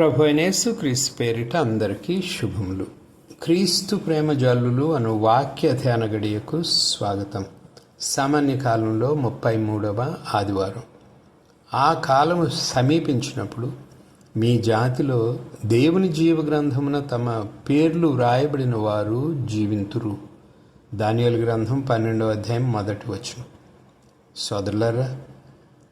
ప్రభు అయినేసు క్రీస్తు పేరిట అందరికీ శుభములు. క్రీస్తు ప్రేమ జల్లులు అను వాక్య ధ్యాన గడియకు స్వాగతం. సామాన్య కాలంలో ముప్పై మూడవ ఆదివారం. ఆ కాలము సమీపించినప్పుడు మీ జాతిలో దేవుని జీవ గ్రంథమున తమ పేర్లు వ్రాయబడిన వారు జీవింతురు. దానియలు గ్రంథం పన్నెండవ అధ్యాయం మొదటి వచ్చును సోదరులరా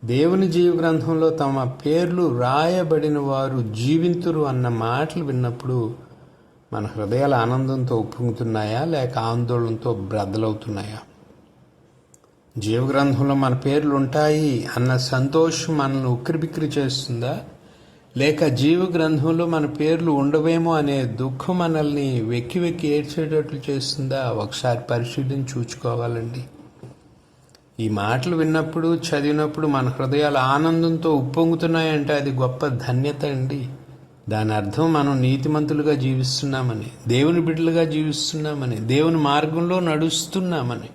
దేవుని జీవ గ్రంథంలో తమ పేర్లు రాయబడిన వారు జీవింతురు అన్న మాటలు విన్నప్పుడు మన హృదయాలు ఆనందంతో ఉప్పొంగుతున్నాయా లేక ఆందోళనతో బ్రద్దలవుతున్నాయా? జీవగ్రంథంలో మన పేర్లు ఉంటాయి అన్న సంతోషం మనల్ని ఉక్కిరిబిక్కిరి చేస్తుందా? లేక జీవ గ్రంథంలో మన పేర్లు ఉండవేమో అనే దుఃఖం మనల్ని వెక్కి వెక్కి ఏడ్చేటట్లు చేస్తుందా? ఒకసారి పరిశీలించి చూచుకోవాలండి. ఈ మాటలు విన్నప్పుడు చదివినప్పుడు మన హృదయాలు ఆనందంతో ఉప్పొంగుతున్నాయంటే అది గొప్ప ధన్యత అండి. దాని అర్థం మనం నీతిమంతులుగా జీవిస్తున్నామని దేవుని బిడ్డలుగా జీవిస్తున్నామని దేవుని మార్గంలో నడుస్తున్నామని.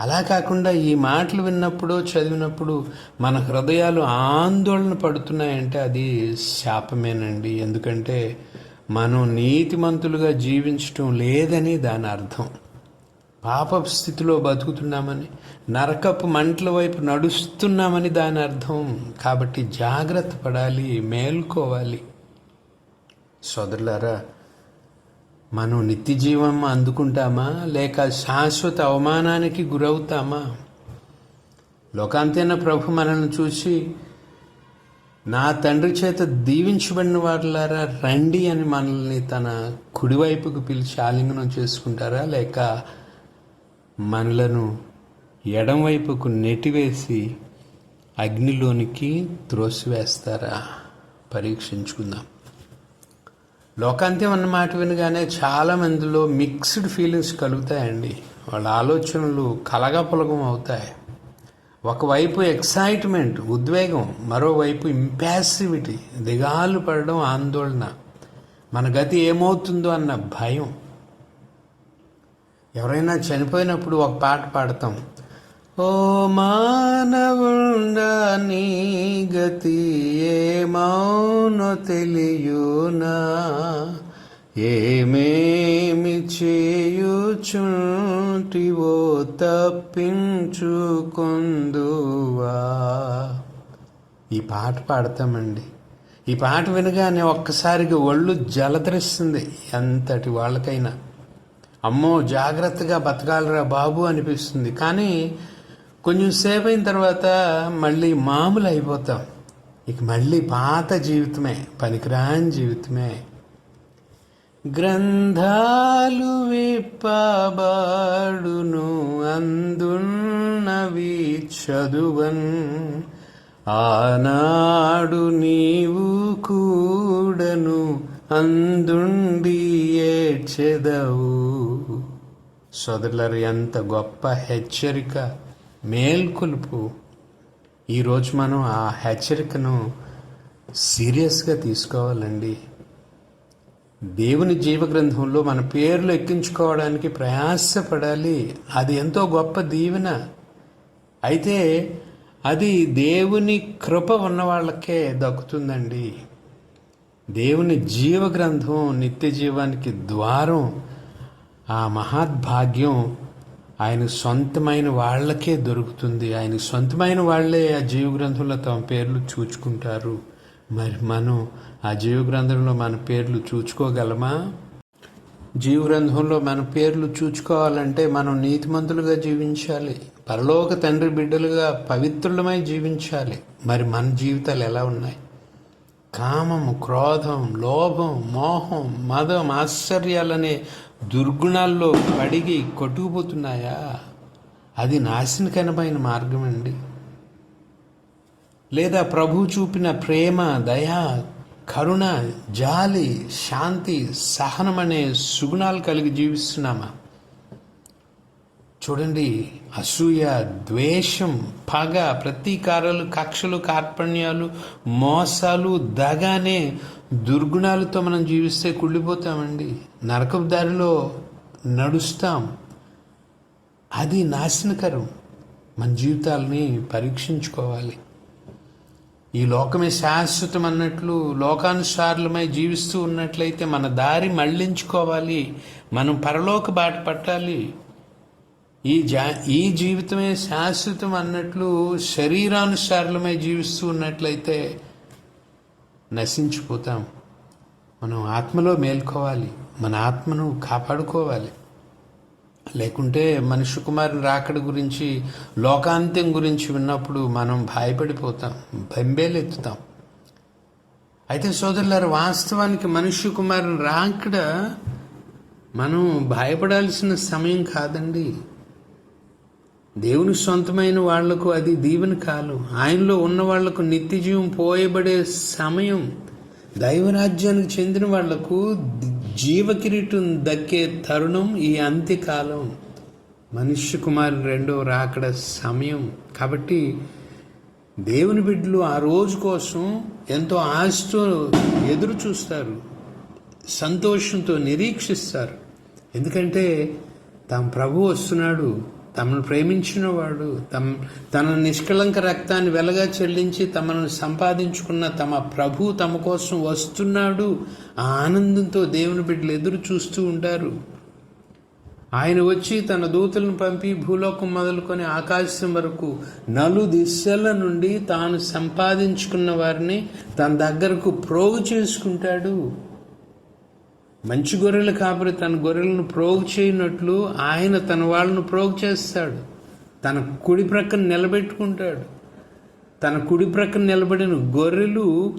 అలా కాకుండా ఈ మాటలు విన్నప్పుడు చదివినప్పుడు మన హృదయాలు ఆందోళన పడుతున్నాయంటే అది శాపమేనండి. ఎందుకంటే మనం నీతిమంతులుగా జీవించటం లేదని దాని అర్థం. పాప స్థితిలో బతుకుతున్నామని నరకపు మంటల వైపు నడుస్తున్నామని దాని అర్థం. కాబట్టి జాగ్రత్త పడాలి మేల్కోవాలి. సోదరులారా మనం నిత్య జీవం అందుకుంటామా? లేక శాశ్వత అవమానానికి గురవుతామా? లోకాంతైన ప్రభు మనల్ని చూసి నా తండ్రి చేత దీవించబడిన వారులారా రండి అని మనల్ని తన కుడివైపుకు పిలిచి ఆలింగనం చేసుకుంటారా? లేక మనలను ఎడంవైపుకు నెటివేసి అగ్నిలోనికి త్రోసివేస్తారా? పరీక్షించుకుందాం. లోకాంత్యం అన్న మాట వినగానే చాలా మందిలో మిక్స్డ్ ఫీలింగ్స్ కలుగుతాయండి. వాళ్ళ ఆలోచనలు కలగపులగం అవుతాయి. ఒకవైపు ఎక్సైట్మెంట్ ఉద్వేగం మరోవైపు ఇంపాసివిటీ దిగాలు పడడం ఆందోళన. మన గతి ఏమవుతుందో అన్న భయం. ఎవరైనా చనిపోయినప్పుడు ఒక పాట పాడతాం. ఓ మానవుండ నీ గతి ఏమౌనో తెలియునా? ఏమేమి చేయుచుంటివో తప్పించుకుందువా? ఈ పాట పాడతామండి. ఈ పాట వినగానే ఒక్కసారిగా ఒళ్ళు జలధరిస్తుంది ఎంతటి వాళ్ళకైనా. అమ్మో జాగ్రత్తగా బతకాలరా బాబు అనిపిస్తుంది. కానీ కొంచెం సేపు అయిన తర్వాత మళ్ళీ మామూలు అయిపోతాం. ఇక మళ్ళీ పాత జీవితమే పనికిరాని జీవితమే. గ్రంథాలు విప్పబాడును అందున్నవి చదువన్. ఆనాడు నీవు కూడను అందుండి ఏడ్చెదవు. సోదరులరు ఎంత గొప్ప హెచ్చరిక మేల్కొలుపు. ఈరోజు మనం ఆ హెచ్చరికను సీరియస్గా తీసుకోవాలండి. దేవుని జీవగ్రంథంలో మన పేర్లు ఎక్కించుకోవడానికి ప్రయాసపడాలి. అది ఎంతో గొప్ప దీవెన. అయితే అది దేవుని కృప ఉన్న వాళ్ళకే దక్కుతుందండి. దేవుని జీవగ్రంథం నిత్య జీవానికి ద్వారం ఆ మహాద్భాగ్యం ఆయన సొంతమైన వాళ్ళకే దొరుకుతుంది. ఆయన సొంతమైన వాళ్ళే ఆ జీవగ్రంథంలో తమ పేర్లు చూచుకుంటారు. మరి మనం ఆ జీవగ్రంథంలో మన పేర్లు చూచుకోగలమా? జీవగ్రంథంలో మన పేర్లు చూచుకోవాలంటే మనం నీతిమంతులుగా జీవించాలి. పరలోక తండ్రి బిడ్డలుగా పవిత్రులమై జీవించాలి. మరి మన జీవితాలు ఎలా ఉన్నాయి? కామము క్రోధం లోభం మోహం మదం ఆశ్చర్యాలనే దుర్గుణాల్లో పడిగి కొట్టుకుపోతున్నాయా? అది నాశనకరమైన మార్గం అండి లేదా ప్రభు చూపిన ప్రేమ దయ కరుణ జాలి శాంతి సహనం అనే సుగుణాలు కలిగి జీవిస్తున్నామా? చూడండి అసూయ ద్వేషం పగ ప్రతీకారాలు కక్షలు కార్పణ్యాలు మోసాలు దగానే దుర్గుణాలతో మనం జీవిస్తే కుళ్ళిపోతామండి. నరకపు దారిలో నడుస్తాం. అది నాశనకరం. మన జీవితాలని పరీక్షించుకోవాలి. ఈ లోకమే శాశ్వతం అన్నట్లు లోకానుసారులమై జీవిస్తూ ఉన్నట్లయితే మన దారి మళ్ళించుకోవాలి మనం పరలోక బాట పట్టాలి. ఈ జా ఈ జీవితమే శాశ్వతం అన్నట్లు శరీరానుసారులమై జీవిస్తూ ఉన్నట్లయితే నశించిపోతాం. మనం ఆత్మలో మేల్కోవాలి. మన ఆత్మను కాపాడుకోవాలి. లేకుంటే మనిషి కుమారుని రాకడ గురించి లోకాంత్యం గురించి విన్నప్పుడు మనం భయపడిపోతాం. బెంబేలెత్తుతాం. అయితే సోదరులారు వాస్తవానికి మనుష్య కుమారుని రాకడ మనం భయపడాల్సిన సమయం కాదండి. దేవుని సొంతమైన వాళ్ళకు అది దీవెన కాలం. ఆయనలో ఉన్న వాళ్ళకు నిత్యజీవం పోయబడే సమయం. దైవరాజ్యానికి చెందిన వాళ్ళకు జీవకిరీటం దక్కే తరుణం ఈ అంత్యకాలం. మనుష్య కుమారుని రెండో రాకడ సమయం. కాబట్టి దేవుని బిడ్డలు ఆ రోజు కోసం ఎంతో ఆశతో ఎదురు చూస్తారు. సంతోషంతో నిరీక్షిస్తారు. ఎందుకంటే తమ ప్రభు వస్తున్నాడు. తమను ప్రేమించిన వాడు తమ తన నిష్కళంక రక్తాన్ని వెలగా చెల్లించి తమను సంపాదించుకున్న తమ ప్రభు తమ కోసం వస్తున్నాడు. ఆ ఆనందంతో దేవుని బిడ్డలు ఎదురు చూస్తూ ఉంటారు. ఆయన వచ్చి తన దూతలను పంపి భూలోకం మొదలుకొని ఆకాశం వరకు నలు దిశల నుండి తాను సంపాదించుకున్న వారిని తన దగ్గరకు ప్రోగు చేసుకుంటాడు. మంచి గొర్రెల కాపరి తన గొర్రెలను ప్రోగు చేయనట్లు ఆయన తన వాళ్ళను ప్రోగు చేస్తాడు. తన కుడి ప్రక్కన నిలబెట్టుకుంటాడు. తన కుడి ప్రక్కన నిలబడిన గొర్రెలు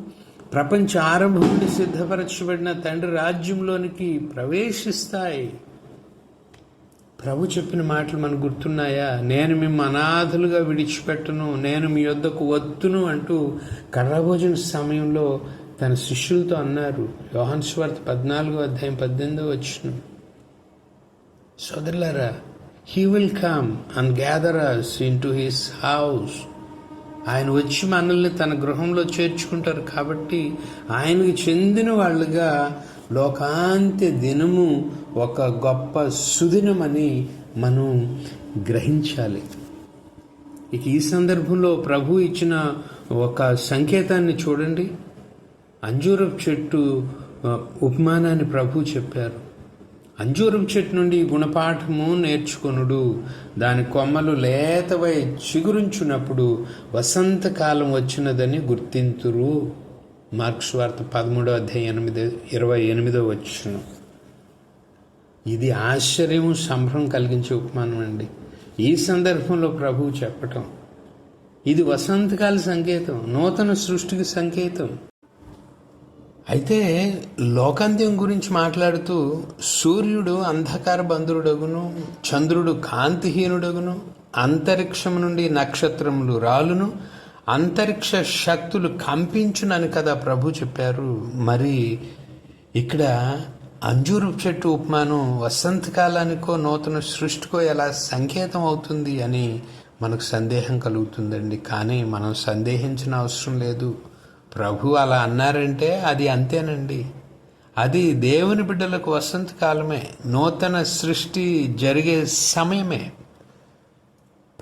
ప్రపంచ ఆరంభముడి సిద్ధపరచబడిన తండ్రి రాజ్యంలోనికి ప్రవేశిస్తాయి. ప్రభు చెప్పిన మాటలు మనకు గుర్తున్నాయా? నేను మిమ్మల్ని అనాథలుగా విడిచిపెట్టను నేను మీ యొద్దకు వత్తును అంటూ కర్రభోజన సమయంలో తన శిష్యులతో అన్నారు యోహన్ స్వార్థ పద్నాలుగో అధ్యాయం పద్దెనిమిదో వచ్చిన సోదరులారా he will come and gather us into his house ఆయన వచ్చి మనల్ని తన గృహంలో చేర్చుకుంటారు కాబట్టి ఆయనకి చెందిన వాళ్ళుగా లోకాంత్య దినము ఒక గొప్ప సుదినమని మనం గ్రహించాలి. ఇక ఈ సందర్భంలో ప్రభు ఇచ్చిన ఒక సంకేతాన్ని చూడండి. అంజూరపు చెట్టు ఉపమానాన్ని ప్రభు చెప్పారు. అంజూరపు చెట్టు నుండి గుణపాఠము నేర్చుకొనుడు. దాని కొమ్మలు లేతవై చిగురించున్నప్పుడు వసంతకాలం వచ్చినదని గుర్తింతురు. మార్క్స్ వార్త పదమూడో అధ్యాయం ఎనిమిది ఇరవై ఎనిమిదో వచ్చిన ఇది ఆశ్చర్యం సంభ్రమం కలిగించే ఉపమానం అండి. ఈ సందర్భంలో ప్రభువు చెప్పటం. ఇది వసంతకాల సంకేతం నూతన సృష్టికి సంకేతం. అయితే లోకాంత్యం గురించి మాట్లాడుతూ సూర్యుడు అంధకార బంధురుడగును చంద్రుడు కాంతిహీనుడగును అంతరిక్షం నుండి నక్షత్రములు రాలును అంతరిక్ష శక్తులు కంపించునని కదా ప్రభు చెప్పారు. మరి ఇక్కడ అంజూరు చెట్టు ఉపమానం వసంతకాలానికో నూతన సృష్టికో ఎలా సంకేతం అవుతుంది అని మనకు సందేహం కలుగుతుందండి. కానీ మనం సందేహించిన అవసరం లేదు. ప్రభు అలా అన్నారంటే అది అంతేనండి. అది దేవుని బిడ్డలకు వసంతకాలమే నూతన సృష్టి జరిగే సమయమే.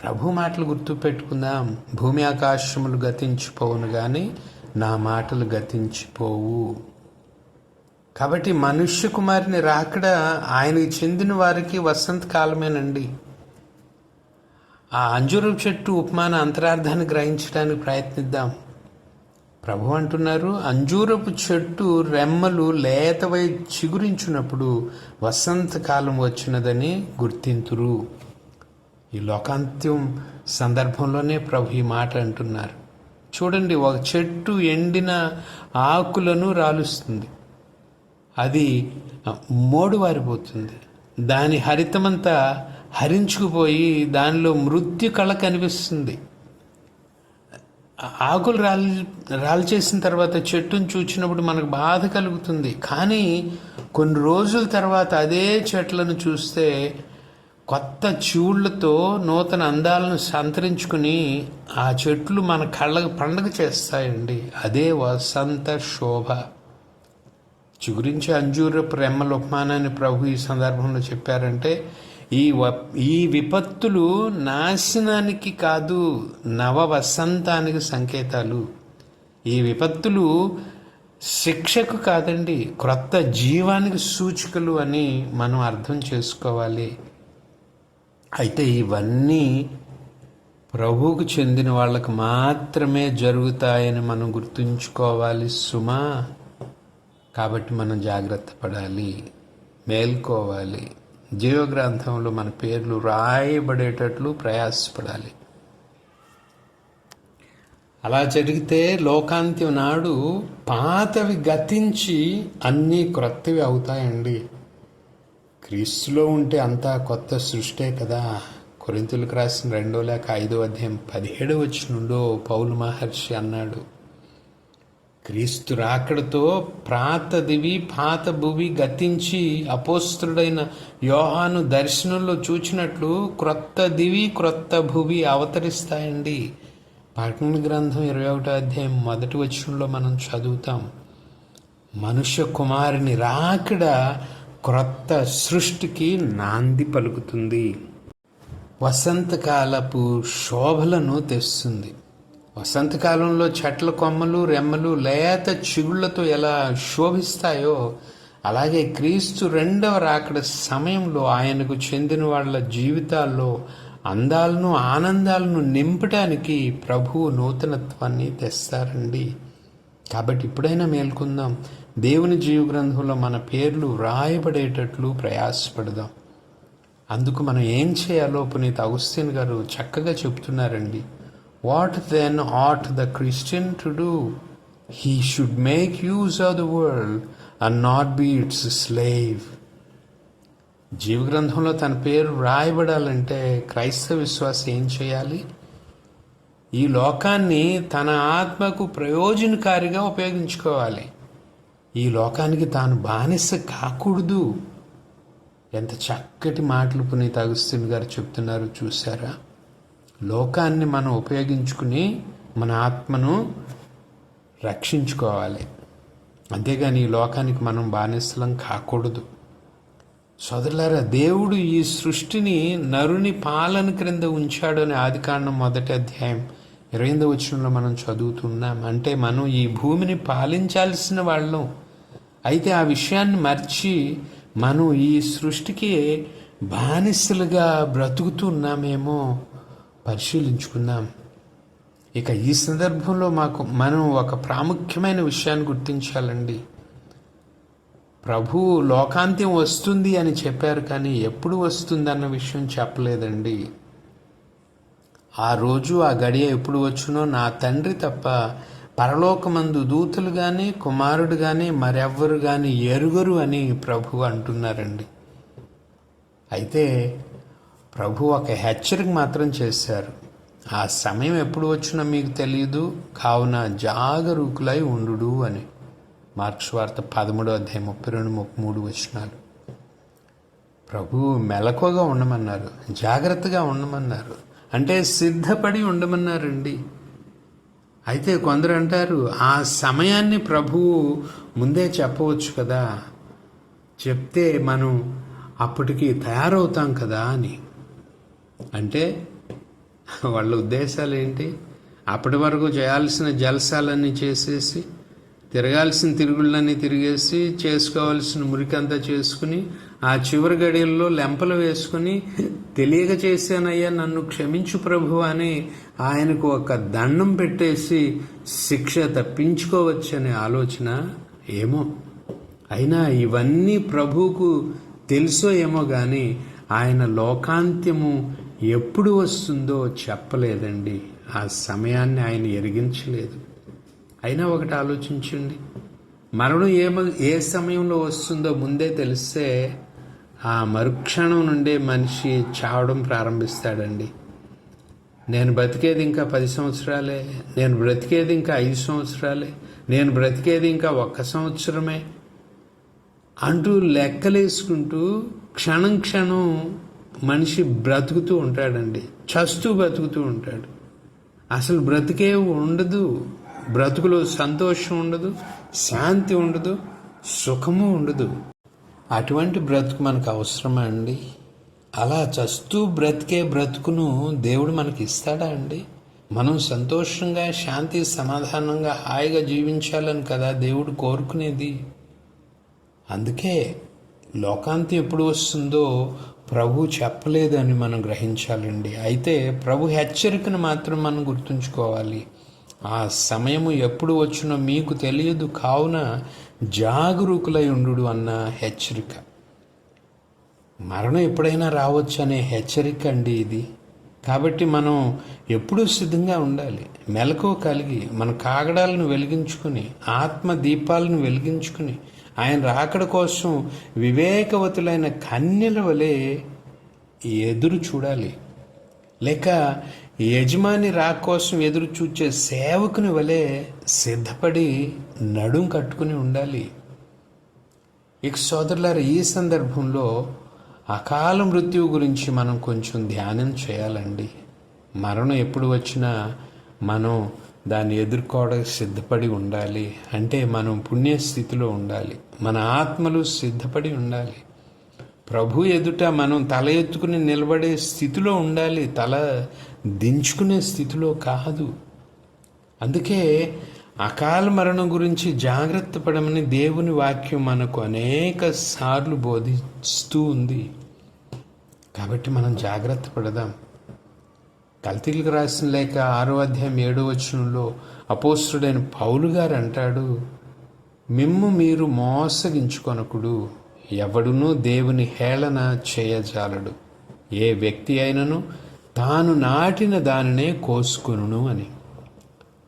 ప్రభు మాటలు గుర్తు పెట్టుకుందాం. భూమి ఆకాశములు గతించిపోవును కానీ నా మాటలు గతించిపోవు. కాబట్టి మనుష్య కుమారిని రాకడ ఆయనకి చెందిన వారికి వసంత కాలమేనండి ఆ అంజురం చెట్టు ఉపమాన అంతరార్థాన్ని గ్రహించడానికి ప్రయత్నిద్దాం. ప్రభు అంటున్నారు అంజూరపు చెట్టు రెమ్మలు లేతవై చిగురించినప్పుడు వసంతకాలం వచ్చినదని గుర్తింతురు. ఈ లోకాంత్యం సందర్భంలోనే ప్రభు ఈ మాట అంటున్నారు. చూడండి ఒక చెట్టు ఎండిన ఆకులను రాలుస్తుంది. అది మోడువారిపోతుంది. దాని హరితమంతా హరించుకుపోయి దానిలో మృత్యు కళ కనిపిస్తుంది. ఆకులు రాలి రాలి చేసిన తర్వాత చెట్టును చూచినప్పుడు మనకు బాధ కలుగుతుంది. కానీ కొన్ని రోజుల తర్వాత అదే చెట్లను చూస్తే కొత్త చూళ్ళతో నూతన అందాలను సంతరించుకుని ఆ చెట్లు మన కళ్ళకు పండగ చేస్తాయండి. అదే వసంత శోభ. చిగురించి అంజూర ప్రేమల ఉపమానాన్ని ప్రభు ఈ సందర్భంలో చెప్పారంటే ఈ ఈ విపత్తులు నాశనానికి కాదు నవ వసంతానికి సంకేతాలు. ఈ విపత్తులు శిక్షకు కాదండి క్రొత్త జీవానికి సూచికలు అని మనం అర్థం చేసుకోవాలి. అయితే ఇవన్నీ ప్రభువుకు చెందిన వాళ్ళకు మాత్రమే జరుగుతాయని మనం గుర్తుంచుకోవాలి సుమా. కాబట్టి మనం జాగ్రత్త పడాలి మేల్కోవాలి. జీవగ్రంథంలో మన పేర్లు రాయబడేటట్లు ప్రయాసపడాలి. అలా జరిగితే లోకాంత్యం నాడు పాతవి గతించి అన్నీ క్రొత్తవి అవుతాయండి. క్రీస్తులో ఉంటే అంతా కొత్త సృష్టే కదా. కొరింతలకు రాసిన రెండో లేక ఐదో అధ్యాయం పదిహేడు వచ్చి నుండో పౌలు మహర్షి అన్నాడు క్రీస్తు రాకడతో ప్రాతదివి పాత భువి గతించి అపోస్తుడైన యోహాను దర్శనంలో చూచినట్లు క్రొత్త దివి క్రొత్త భువి అవతరిస్తాయండి. ప్రకటన గ్రంథం ఇరవై ఒకటో అధ్యాయం మొదటి వచనంలో మనం చదువుతాం. మనుష్య కుమారుని రాకడ క్రొత్త సృష్టికి నాంది పలుకుతుంది. వసంతకాలపు శోభలను తెస్తుంది. వసంతకాలంలో చెట్ల కొమ్మలు రెమ్మలు లేత చిగుళ్ళతో ఎలా శోభిస్తాయో అలాగే క్రీస్తు రెండవ రాకడ సమయంలో ఆయనకు చెందిన వాళ్ళ జీవితాల్లో అందాలను ఆనందాలను నింపడానికి ప్రభువు నూతనత్వాన్ని తెస్తారండి. కాబట్టి ఇప్పుడైనా మేల్కొందాం. దేవుని జీవ గ్రంథంలో మన పేర్లు వ్రాయబడేటట్లు ప్రయాసపడదాం. అందుకు మనం ఏం చేయాలో పునీత అగుస్తీన్ గారు చక్కగా what then ought the Christian to do he should make use of the world and not be its slave జీవగ్రంథంలో తన పేరు రాయబడాలంటే క్రైస్తవ విశ్వాసం ఏం చేయాలి? ఈ లోకాన్ని తన ఆత్మకు ప్రయోజనకారిగా ఉపయోగించుకోవాలి. ఈ లోకానికి తాను బానిస కాకూడదు. ఎంత చక్కటి మాటలు పునీత అగస్తిన్ గారు చెప్తున్నారు చూసారా లోకాన్ని మనం ఉపయోగించుకుని మన ఆత్మను రక్షించుకోవాలి. అంతేగాని ఈ లోకానికి మనం బానిసలం కాకూడదు. సోదరులారా దేవుడు ఈ సృష్టిని నరుని పాలన క్రింద ఉంచాడు అని ఆదికాండం మొదటి అధ్యాయం ఇరవై వచనంలో మనం చదువుతున్నాం. అంటే మనం ఈ భూమిని పాలించాల్సిన వాళ్ళం. అయితే ఆ విషయాన్ని మర్చి మనం ఈ సృష్టికి బానిసలుగా బ్రతుకుతున్నామేమో పరిశీలించుకుందాం. ఇక ఈ సందర్భంలో మాకు మనం ఒక ప్రాముఖ్యమైన విషయాన్ని గుర్తించాలండి. ప్రభు లోకాంత్యం వస్తుంది అని చెప్పారు కానీ ఎప్పుడు వస్తుంది అన్న విషయం చెప్పలేదండి. ఆ రోజు ఆ గడియ ఎప్పుడు వచ్చునో నా తండ్రి తప్ప పరలోకమందు దూతలు కానీ కుమారుడు కానీ మరెవ్వరు కానీ ఎరుగరు అని ప్రభు అంటున్నారండి. అయితే ప్రభు ఒక హెచ్చరిక మాత్రం చేశారు. ఆ సమయం ఎప్పుడు వచ్చినా మీకు తెలియదు కావున జాగరూకులై ఉండు అని. మార్క్స్ వార్త పదమూడో అధ్యాయం ముప్పై రెండు ముప్పై మూడు వచ్చినారు ప్రభు మెలకువగా ఉండమన్నారు జాగ్రత్తగా ఉండమన్నారు. అంటే సిద్ధపడి ఉండమన్నారండి. అయితే కొందరు అంటారు ఆ సమయాన్ని ప్రభువు ముందే చెప్పవచ్చు కదా. చెప్తే మనం అప్పటికి తయారవుతాం కదా అని. అంటే వాళ్ళ ఉద్దేశాలు ఏంటి? అప్పటి వరకు చేయాల్సిన జలసాలన్నీ చేసేసి తిరగాల్సిన తిరుగుళ్ళన్నీ తిరిగేసి చేసుకోవాల్సిన మురికంతా చేసుకుని ఆ చివరి గడియల్లో లెంపలు వేసుకుని తెలియక చేశానయ్యా నన్ను క్షమించు ప్రభు అని ఆయనకు ఒక దండం పెట్టేసి శిక్ష తప్పించుకోవచ్చనే ఆలోచన ఏమో. అయినా ఇవన్నీ ప్రభువుకు తెలుసో ఏమో కానీ ఆయన లోకాంత్యము ఎప్పుడు వస్తుందో చెప్పలేదండి. ఆ సమయాన్ని ఆయన ఎరిగించలేదు. అయినా ఒకటి ఆలోచించండి. మరణం ఏ ఏ సమయంలో వస్తుందో ముందే తెలిస్తే ఆ మరుక్షణం నుండే మనిషి చావడం ప్రారంభిస్తాడండి. నేను బ్రతికేది ఇంకా పది సంవత్సరాలే నేను బ్రతికేది ఇంకా ఐదు సంవత్సరాలే నేను బ్రతికేది ఇంకా ఒక్క సంవత్సరమే అంటూ లెక్కలేసుకుంటూ క్షణం క్షణం మనిషి బ్రతుకుతూ ఉంటాడండి. చస్తూ బ్రతుకుతూ ఉంటాడు. అసలు బ్రతికే ఉండదు. బ్రతుకులో సంతోషం ఉండదు. శాంతి ఉండదు. సుఖము ఉండదు. అటువంటి బ్రతుకు మనకు అవసరమా అండి? అలా చస్తూ బ్రతికే బ్రతుకును దేవుడు మనకి ఇస్తాడా అండి? మనం సంతోషంగా శాంతి సమాధానంగా హాయిగా జీవించాలని కదా దేవుడు కోరుకునేది. అందుకే లోకాంతి ఎప్పుడు వస్తుందో ప్రభు చెప్పలేదని మనం గ్రహించాలండి. అయితే ప్రభు హెచ్చరికను మాత్రం మనం గుర్తుంచుకోవాలి. ఆ సమయము ఎప్పుడు వచ్చినో మీకు తెలియదు కావున జాగరూకులై ఉండు అన్న హెచ్చరిక. మరణం ఎప్పుడైనా రావచ్చు అనే హెచ్చరిక అండి ఇది. కాబట్టి మనం ఎప్పుడూ సిద్ధంగా ఉండాలి. మెలకు కలిగి మన కాగడాలను వెలిగించుకుని ఆత్మ దీపాలను వెలిగించుకుని ఆయన రాకడ కోసం వివేకవతులైన కన్యల వలె ఎదురు చూడాలి. లేక యజమాని రా కోసం ఎదురు చూచే సేవకుని వలె సిద్ధపడి నడుం కట్టుకుని ఉండాలి. ఇక సోదరులారు ఈ సందర్భంలో అకాల మృత్యువు గురించి మనం కొంచెం ధ్యానం చేయాలండి. మరణం ఎప్పుడు వచ్చినా మనం దాన్ని ఎదుర్కోవడానికి సిద్ధపడి ఉండాలి. అంటే మనం పుణ్యస్థితిలో ఉండాలి. మన ఆత్మలు సిద్ధపడి ఉండాలి. ప్రభు ఎదుట మనం తల ఎత్తుకుని నిలబడే స్థితిలో ఉండాలి. తల దించుకునే స్థితిలో కాదు. అందుకే అకాల మరణం గురించి జాగ్రత్త పడమని దేవుని వాక్యం మనకు అనేక సార్లు బోధిస్తూ ఉంది. కాబట్టి మనం జాగ్రత్త పడదాం. కల్తీలకు రాసిన లేక ఆరో అధ్యాయం ఏడో వచనంలో అపోస్తుడైన పౌలు గారు అంటాడు మిమ్ము మీరు మోసగించుకొనకుడు ఎవడునూ దేవుని హేళన చేయజాలడు. ఏ వ్యక్తి అయినను తాను నాటిన దానినే కోసుకును అని.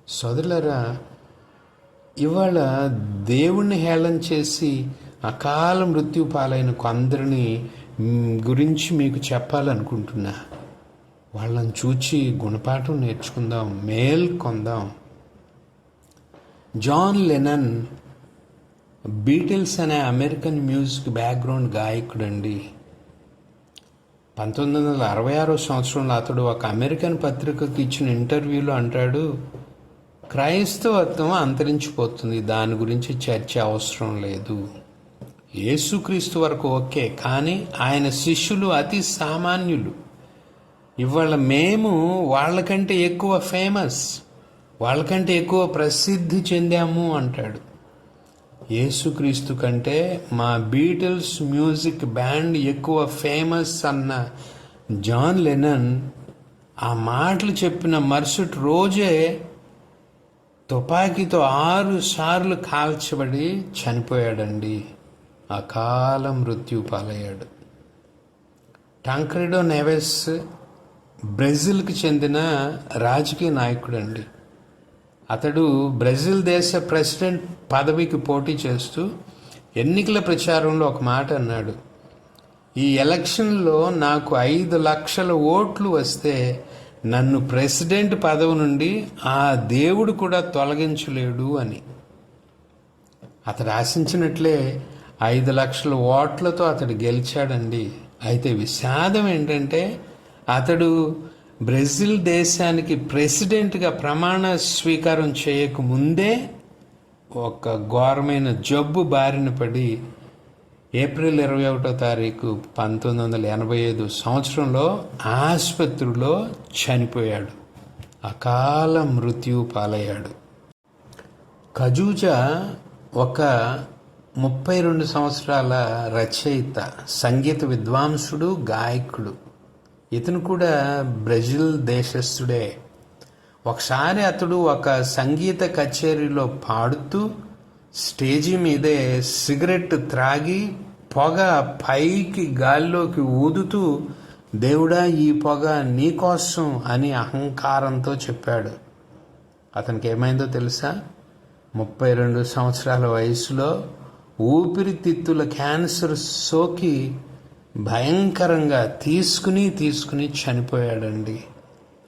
సోదరులరా ఇవాళ దేవుణ్ణి హేళన చేసి అకాల మృత్యు పాలైన కొందరిని గురించి మీకు చెప్పాలనుకుంటున్నా. వాళ్ళని చూచి గుణపాఠం నేర్చుకుందాం మేల్ కొందాం. జాన్ లెనన్ బీటిల్స్ అనే అమెరికన్ మ్యూజిక్ బ్యాక్గ్రౌండ్ గాయకుడు అండి పంతొమ్మిది వందల అరవై ఆరో సంవత్సరంలో అతడు ఒక అమెరికన్ పత్రికకు ఇచ్చిన ఇంటర్వ్యూలో అంటాడు క్రైస్తవత్వం అంతరించిపోతుంది దాని గురించి చర్చ అవసరం లేదు. యేసుక్రీస్తు వరకు ఓకే కానీ ఆయన శిష్యులు అతి సామాన్యులు. ఇవాళ మేము వాళ్ళకంటే ఎక్కువ ఫేమస్ వాళ్ళకంటే ఎక్కువ ప్రసిద్ధి చెందాము అంటాడు. యేసుక్రీస్తు కంటే మా బీటిల్స్ మ్యూజిక్ బ్యాండ్ ఎక్కువ ఫేమస్ అన్న జాన్ లెనన్ ఆ మాటలు చెప్పిన మరుసటి రోజే తుపాకీతో ఆరు సార్లు కాల్చబడి చనిపోయాడండి. అకాల మృత్యు పాలయ్యాడు. టాంక్రెడో నెవెస్ బ్రెజిల్కి చెందిన రాజకీయ నాయకుడు అండి అతడు బ్రెజిల్ దేశ ప్రెసిడెంట్ పదవికి పోటీ చేస్తూ ఎన్నికల ప్రచారంలో ఒక మాట అన్నాడు. ఈ ఎలక్షన్లో నాకు ఐదు లక్షల ఓట్లు వస్తే నన్ను ప్రెసిడెంట్ పదవి నుండి ఆ దేవుడు కూడా తొలగించలేడు అని. అతడు ఆశించినట్లే ఐదు లక్షల ఓట్లతో అతడు గెలిచాడండి. అయితే విషాదం ఏంటంటే అతడు బ్రెజిల్ దేశానికి ప్రెసిడెంట్గా ప్రమాణ స్వీకారం చేయకముందే ఒక ఘోరమైన జబ్బు బారిన పడి ఏప్రిల్ ఇరవై ఒకటో తారీఖు పంతొమ్మిది వందల ఎనభై ఐదు సంవత్సరంలో ఆసుపత్రిలో చనిపోయాడు. అకాల మృత్యు పాలయ్యాడు. ఖజూజా ఒక ముప్పై రెండు సంవత్సరాల రచయిత సంగీత విద్వాంసుడు గాయకుడు. ఇతను కూడా బ్రెజిల్ దేశస్థుడే. ఒకసారి అతడు ఒక సంగీత కచేరీలో పాడుతూ స్టేజీ మీదే సిగరెట్ త్రాగి పొగ పైకి గాల్లోకి ఊదుతూ దేవుడా ఈ పొగ నీకోసం అని అహంకారంతో చెప్పాడు. అతనికి ఏమైందో తెలుసా? ముప్పై రెండు సంవత్సరాల వయసులో ఊపిరితిత్తుల క్యాన్సర్ సోకి భయంకరంగా తీసుకుని తీసుకుని చనిపోయాడండి.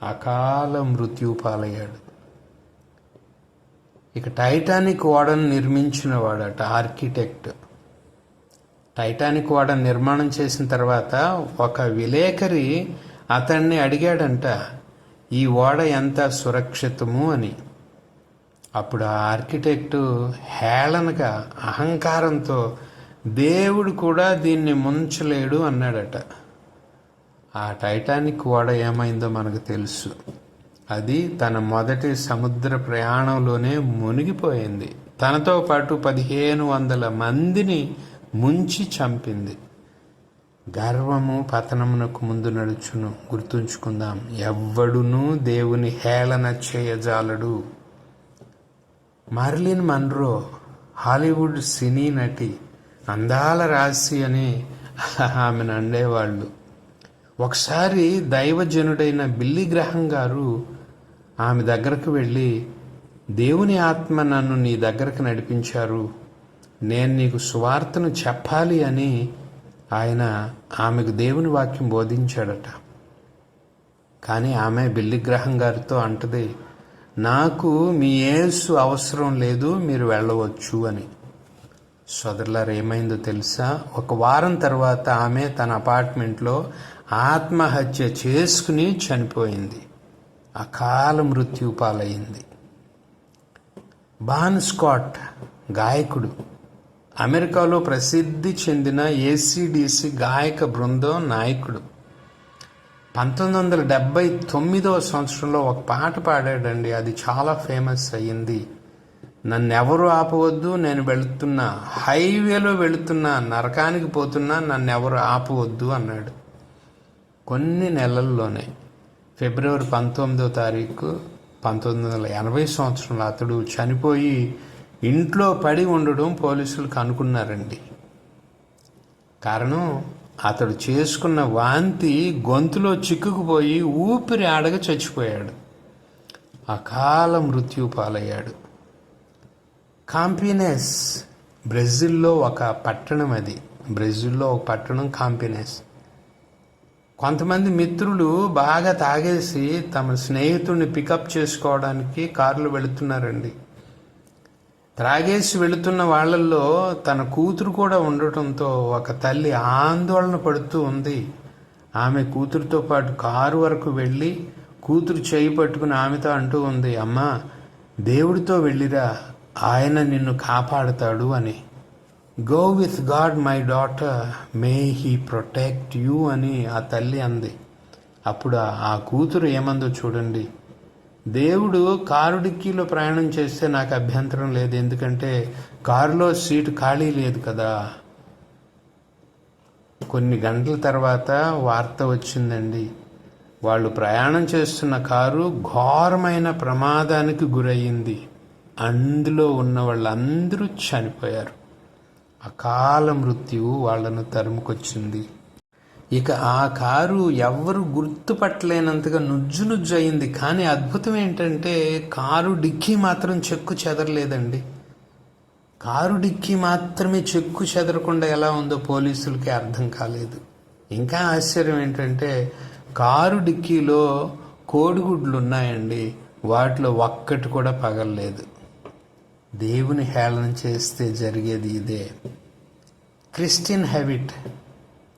అకాల మృత్యు పాలయ్యాడు. ఇక టైటానిక్ ఓడను నిర్మించిన వాడట ఆర్కిటెక్ట్. టైటానిక్ ఓడను నిర్మాణం చేసిన తర్వాత ఒక విలేకరి అతన్ని అడిగాడంట ఈ ఓడ ఎంత సురక్షితము? అని. అప్పుడు ఆ ఆర్కిటెక్టు హేళనగా అహంకారంతో దేవుడు కూడా దీన్ని ముంచలేడు అన్నాడట. ఆ టైటానిక్ ఓడ ఏమైందో మనకు తెలుసు. అది తన మొదటి సముద్ర ప్రయాణంలోనే మునిగిపోయింది. తనతో పాటు పదిహేను వందల మందిని ముంచి చంపింది. గర్వము పతనమునకు ముందు నడుచును గుర్తుంచుకుందాం. ఎవ్వడునూ దేవుని హేళన చేయజాలడు. మార్లిన్ మన్రో హాలీవుడ్ సినీ నటి అందాల రాశి అని ఆమెను అండేవాళ్ళు. ఒకసారి దైవజనుడైన బిల్లి గ్రహం గారు ఆమె దగ్గరకు వెళ్ళి దేవుని ఆత్మ నన్ను నీ దగ్గరకు నడిపించారు. నేను నీకు సువార్తను చెప్పాలి అని ఆయన ఆమెకు దేవుని వాక్యం బోధించాడట. కానీ ఆమె బిల్లి గ్రహం గారితో అంటది నాకు మీ ఏసు అవసరం లేదు మీరు వెళ్ళవచ్చు అని. సోదరులారు ఏమైందో తెలుసా? ఒక వారం తర్వాత ఆమె తన అపార్ట్మెంట్లో ఆత్మహత్య చేసుకుని చనిపోయింది. అకాల మృత్యు పాలైంది. బాన్ స్కాట్ గాయకుడు. అమెరికాలో ప్రసిద్ధి చెందిన ఏసీడీసీ గాయక బృందం నాయకుడు. పంతొమ్మిది వందల డెబ్బై తొమ్మిదవ సంవత్సరంలో ఒక పాట పాడాడండి. అది చాలా ఫేమస్ అయ్యింది. నన్నెవరు ఆపవద్దు నేను వెళుతున్నా హైవేలో వెళుతున్నా నరకానికి పోతున్నా నన్నెవరు ఆపవద్దు అన్నాడు. కొన్ని నెలల్లోనే ఫిబ్రవరి పంతొమ్మిదో తారీఖు పంతొమ్మిది వందల ఎనభై సంవత్సరంలో అతడు చనిపోయి ఇంట్లో పడి ఉండడం పోలీసులు కనుక్కున్నారండి కారణం అతడు చేసుకున్న వాంతి గొంతులో చిక్కుకుపోయి ఊపిరి ఆడగా చచ్చిపోయాడు. అకాల మృత్యు పాలయ్యాడు. కాంపినెస్ బ్రెజిల్లో ఒక పట్టణం అది. బ్రెజిల్లో ఒక పట్టణం కాంపినెస్ కొంతమంది మిత్రులు బాగా తాగేసి తమ స్నేహితుడిని పికప్ చేసుకోవడానికి కార్లు వెళుతున్నారండి. త్రాగేసి వెళుతున్న వాళ్ళల్లో తన కూతురు కూడా ఉండటంతో ఒక తల్లి ఆందోళన పడుతూ ఉంది. ఆమె కూతురుతో పాటు కారు వరకు వెళ్ళి కూతురు చేయి పట్టుకుని ఆమెతో అంటూ ఉంది అమ్మా దేవుడితో వెళ్ళిరా ఆయన నిన్ను కాపాడుతాడు అని. Go with God my daughter may he protect you అని ఆ తల్లి అంది. అప్పుడు ఆ కూతురు ఏమందో చూడండి. దేవుడు కారు డిక్కీలో ప్రయాణం చేస్తే నాకు అభ్యంతరం లేదు. ఎందుకంటే కారులో సీటు ఖాళీ లేదు కదా. కొన్ని గంటల తర్వాత వార్త వచ్చిందండి. వాళ్ళు ప్రయాణం చేస్తున్న కారు ఘోరమైన ప్రమాదానికి గురయ్యింది అందులో ఉన్న వాళ్ళందరూ చనిపోయారు. అకాల మృత్యువు వాళ్ళను తరుముకొచ్చింది. ఇక ఆ కారు ఎవ్వరు గుర్తుపట్టలేనంతగా నుజ్జు నుజ్జు అయింది. కానీ అద్భుతం ఏంటంటే కారు డిక్కీ మాత్రం చెక్కు చెదరలేదండి. కారు డిక్కీ మాత్రమే చెక్కు చెదరకుండా ఎలా ఉందో పోలీసులకి అర్థం కాలేదు. ఇంకా ఆశ్చర్యం ఏంటంటే కారు డిక్కీలో కోడిగుడ్లు ఉన్నాయండి వాటిలో ఒక్కటి కూడా పగలలేదు. దేవుని హేళన చేస్తే జరిగేది ఇదే. క్రిస్టియన్ హ్యాబిట్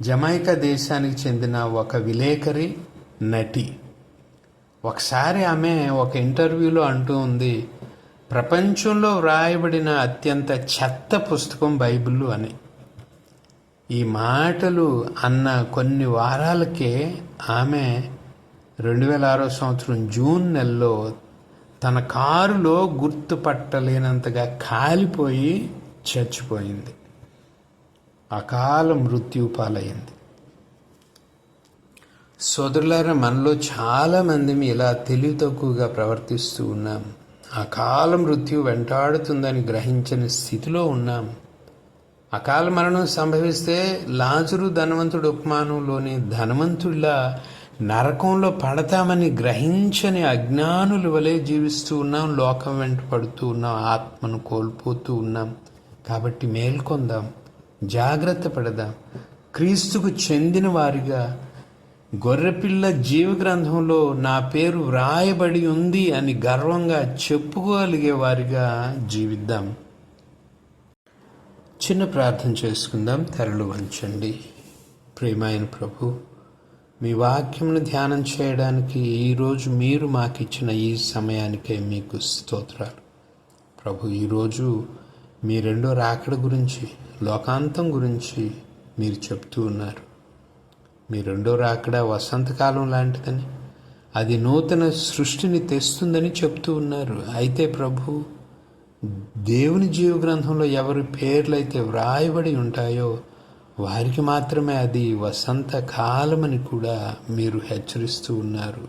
జమైకా దేశానికి చెందిన ఒక విలేకరి నటి. ఒకసారి ఆమె ఒక ఇంటర్వ్యూలో అంటూ ఉంది ప్రపంచంలో వ్రాయబడిన అత్యంత చెత్త పుస్తకం బైబిల్ అని. ఈ మాటలు అన్న కొన్ని వారాలకే ఆమె రెండు వేల ఆరో సంవత్సరం జూన్ నెలలో తన కారులో గుర్తుపట్టలేనంతగా కాలిపోయి చచ్చిపోయింది. అకాల మృత్యు పాలైంది. సోదరులారా మనలో చాలామంది ఇలా తెలివి తక్కువగా ప్రవర్తిస్తూ ఉన్నాం. అకాల మృత్యు వెంటాడుతుందని గ్రహించని స్థితిలో ఉన్నాం. అకాల మరణం సంభవిస్తే లాజరు ధనవంతుడు ఉపమానంలోని ధనవంతుడిలా నరకంలో పడతామని గ్రహించని అజ్ఞానుల వలె జీవిస్తూ ఉన్నాం లోకం వెంట పడుతూ ఉన్నాం ఆత్మను కోల్పోతూ ఉన్నాం. కాబట్టి మేల్కొందాం జాగ్రత్త పడదాం. క్రీస్తుకు చెందిన వారిగా గొర్రెపిల్ల జీవగ్రంథంలో నా పేరు వ్రాయబడి ఉంది అని గర్వంగా చెప్పుకోగలిగే వారిగా జీవిద్దాం. చిన్న ప్రార్థన చేసుకుందాం. తెరలు వంచండి. ప్రేమాయన ప్రభు మీ వాక్యమును ధ్యానం చేయడానికి ఈరోజు మీరు మాకిచ్చిన ఈ సమయానికే మీకు స్తోత్రాలు. ప్రభు ఈరోజు మీ రెండో రాకడ గురించి లోకాంతం గురించి మీరు చెప్తూ ఉన్నారు. మీ రెండో రాకడ వసంతకాలం లాంటిదని అది నూతన సృష్టిని తెస్తుందని చెప్తూ ఉన్నారు. అయితే ప్రభు దేవుని జీవ గ్రంథంలో ఎవరి పేర్లు అయితే వ్రాయబడి ఉంటాయో వారికి మాత్రమే అది వసంత కాలమని కూడా మీరు హెచ్చరిస్తూ ఉన్నారు.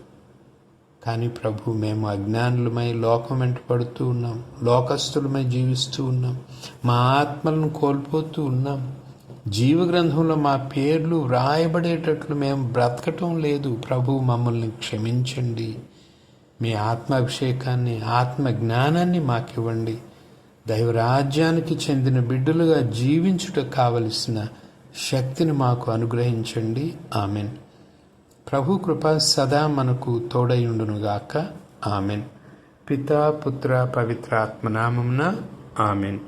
కానీ ప్రభు మేము అజ్ఞానులమై లోకం వెంట పడుతూ ఉన్నాం. లోకస్తులమై జీవిస్తూ ఉన్నాం. మా ఆత్మలను కోల్పోతూ ఉన్నాం. జీవ గ్రంథంలో మా పేర్లు వ్రాయబడేటట్లు మేము బ్రతకటం లేదు. ప్రభు మమ్మల్ని క్షమించండి. మీ ఆత్మాభిషేకాన్ని ఆత్మ జ్ఞానాన్ని మాకివ్వండి. దైవరాజ్యానికి చెందిన బిడ్డలుగా జీవించుట కావలసిన శక్తిని మాకు అనుగ్రహించండి. ఆమెన్. ప్రభు కృప సదా మనకు తోడయుండునుగాక ఆమెన్. పితా పుత్ర పవిత్రాత్మనామమున ఆమెన్.